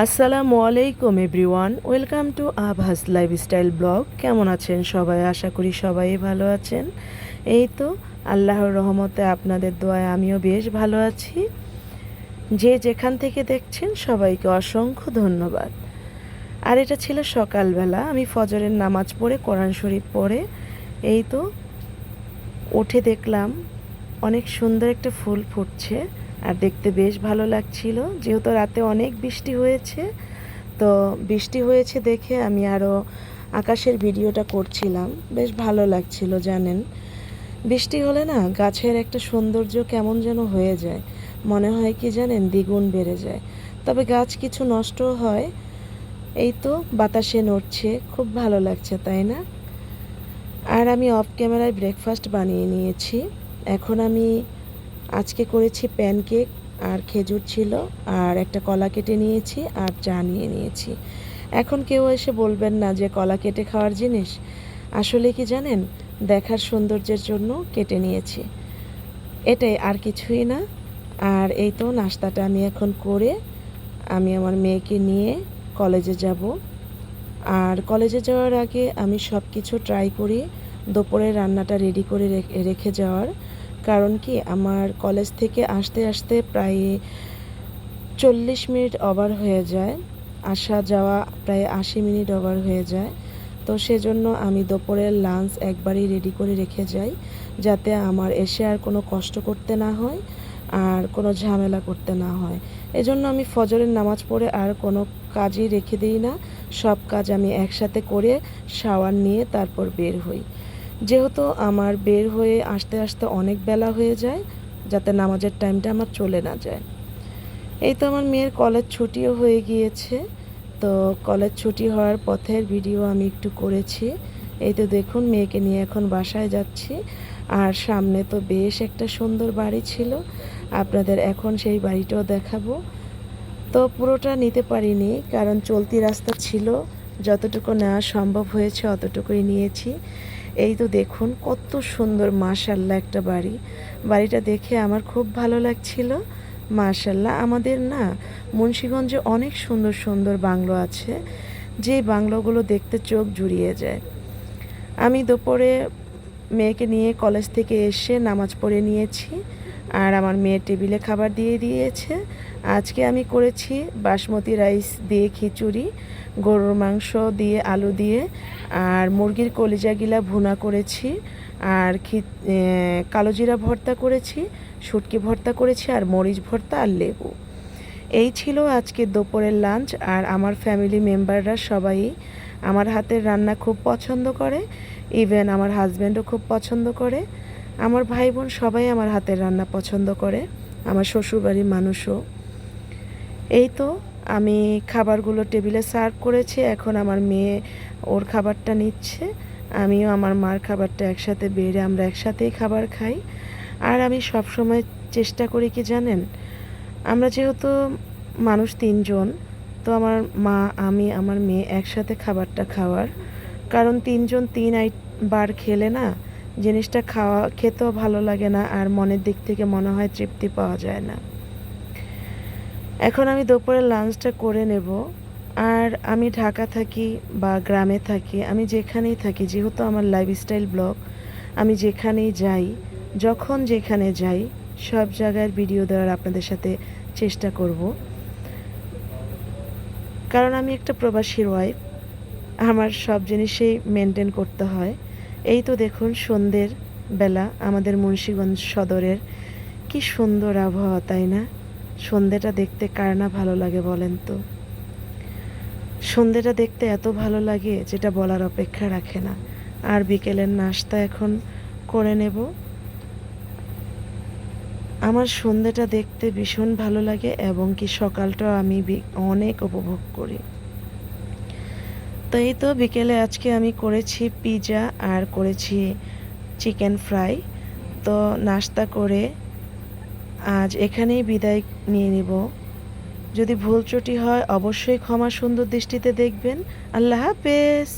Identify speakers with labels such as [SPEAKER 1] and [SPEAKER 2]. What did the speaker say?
[SPEAKER 1] আসসালামু আলাইকুম, everyone. Welcome to Abhas lifestyle blog. কেমন আছেন সবাই? আশা করি সবাই ভালো আছেন। এই তো, আল্লাহর রহমতে আপনাদের দোয়ায় আমিও বেশ ভালো আছি। যে যেখান থেকে দেখছেন সবাইকে অসংখ্য ধন্যবাদ। আর এটা ছিল সকালবেলা। আমি ফজরের নামাজ পড়ে কোরআন শরীফ পড়ে এই তো উঠে দেখলাম অনেক সুন্দর একটা ফুল ফুটছে। আর দেখতে বেশ ভালো লাগছিল। যেহেতু রাতে অনেক বৃষ্টি হয়েছে, তো বৃষ্টি হয়েছে দেখে আমি আরও আকাশের ভিডিওটা করছিলাম। বেশ ভালো লাগছিল, জানেন। বৃষ্টি হলে না গাছের একটা সৌন্দর্য কেমন যেন হয়ে যায়। মনে হয় কি জানেন, দ্বিগুণ বেড়ে যায়। তবে গাছ কিছু নষ্ট হয়, এই তো বাতাসে নড়ছে, খুব ভালো লাগছে, তাই না? আর আমি অফ ক্যামেরায় ব্রেকফাস্ট বানিয়ে নিয়েছি। এখন আমি আজকে করেছি প্যানকেক আর খেজুর ছিল আর একটা কলা কেটে নিয়েছি আর চা নিয়ে নিয়েছি। এখন কেউ এসে বলবেন না যে কলা কেটে খাওয়ার জিনিস। আসলে কি জানেন? দেখার সৌন্দর্যের জন্য কেটে নিয়েছি। এটাই আর কিছুই না। আর এই তো নাস্তাটা আমি এখন করে আমি আমার মেয়েকে নিয়ে কলেজে যাব। আর কলেজে যাওয়ার আগে আমি সব কিছু ট্রাই করি। দুপুরের রান্নাটা রেডি করে রেখে যাওয়ার। কারণ কি, আমার কলেজ থেকে আসতে আসতে প্রায় চল্লিশ মিনিট ওভার হয়ে যায়, আসা যাওয়া প্রায় আশি মিনিট ওভার হয়ে যায়। তো সেজন্য আমি দুপুরের লাঞ্চ একবারই রেডি করে রেখে যাই, যাতে আমার এসে আর কোনো কষ্ট করতে না হয়, আর কোনো ঝামেলা করতে না হয়। এজন্য আমি ফজরের নামাজ পড়ে আর কোনো কাজই রেখে দিই না, সব কাজ আমি একসাথে করে শাওয়ার নিয়ে তারপর বের হই। যেহেতু আমার বের হয়ে আসতে আসতে অনেক বেলা হয়ে যায়, যাতে নামাজের টাইমটা আমার চলে না যায়। এই তো আমার মেয়ের কলেজ ছুটিও হয়ে গিয়েছে। তো কলেজ ছুটি হওয়ার পথের ভিডিও আমি একটু করেছি। এই তো দেখুন, মেয়েকে নিয়ে এখন বাসায় যাচ্ছি। আর সামনে তো বেশ একটা সুন্দর বাড়ি ছিল। আপনাদের এখন সেই বাড়িটাও দেখাবো। তো পুরোটা নিতে পারিনি, কারণ চলতি রাস্তা ছিল। যতটুকু নেওয়া সম্ভব হয়েছে, অতটুকুই নিয়েছি। এই তো দেখুন, কত সুন্দর, মাশাল্লাহ একটা বাড়ি। বাড়িটা দেখে আমার খুব ভালো লাগছিল। মাশাল্লাহ, আমাদের না মুন্সীগঞ্জে অনেক সুন্দর সুন্দর বাংলো আছে। যে বাংলোগুলো দেখতে চোখ জুড়িয়ে যায়। আমি দুপুরে মেয়েকে নিয়ে কলেজ থেকে এসে নামাজ পড়ে নিয়েছি। আর আমার মেয়ে টেবিলে খাবার দিয়ে দিয়েছে। আজকে আমি করেছি বাসমতি রাইস দিয়ে খিচুড়ি গরুর মাংস দিয়ে আলু দিয়ে আর মুরগির কলিজাগিলা ভুনা করেছি আর খি এ, কালো জিরা ভর্তা করেছি শুটকি ভর্তা করেছি আর মরিচ ভর্তা আর লেবু। এই ছিল আজকে দুপুরের লাঞ্চ আর আমার ফ্যামিলি মেম্বাররা সবাই আমার হাতের রান্না খুব পছন্দ করে ইভেন আমার হাজব্যান্ডও খুব পছন্দ করে। আমার ভাই বোন সবাই আমার হাতের রান্না পছন্দ করে, আমার শ্বশুরবাড়ির মানুষও। এই তো আমি খাবারগুলো টেবিলে সার্ভ করেছি, এখন আমার মেয়ে ওর খাবারটা নিচ্ছে, আমিও আমার মার খাবারটা একসাথে বেড়ে আমরা একসাথেই খাবার খাই। আর আমি সব সময় চেষ্টা করি কি জানেন, আমরা যেহেতু মানুষ তিনজন, তো আমার মা, আমি, আমার মেয়ে একসাথে খাবারটা খাওয়ার। কারণ তিনজন তিন বার খেলে না জিনিসটা খাওয়া, খেতেও ভালো লাগে না আর মনের দিক থেকে মনে হয় তৃপ্তি পাওয়া যায় না। এখন আমি দুপুরের লাঞ্চটা করে নেব। আর আমি ঢাকা থাকি বা গ্রামে থাকি, আমি যেখানেই থাকি, যেহেতু আমার লাইফস্টাইল ব্লগ আমি যেখানেই যাই, যখন যেখানে যাই, সব জায়গার ভিডিও দেওয়ার আপনাদের সাথে চেষ্টা করব। কারণ আমি একটা প্রবাসীর ওয়াইফ আমার সব জিনিসেই মেনটেন করতে হয়। এই তো দেখুন সন্ধ্যের বেলা আমাদের মুন্সীগঞ্জ সদরের। কি সুন্দর আবহাওয়া, তাই না? সন্ধ্যেটা দেখতে কার না ভালো লাগে বলেন তো? সন্ধ্যেটা দেখতে এত ভালো লাগে যেটা বলার অপেক্ষা রাখে না। আর বিকেলের নাস্তা এখন করে নেব। আমার সন্ধ্যেটা দেখতে ভীষণ ভালো লাগে এবং কি সকালটাও আমি অনেক উপভোগ করি। তো এই তো বিকেলে আজকে আমি করেছি পিজা আর করেছি চিকেন ফ্রাই। তো নাস্তা করে আজ এখানেই বিদায় নিয়ে নিব। যদি ভুল ত্রুটি হয়, অবশ্যই ক্ষমা সুন্দর দৃষ্টিতে দেখবেন। আল্লাহ হাফেজ।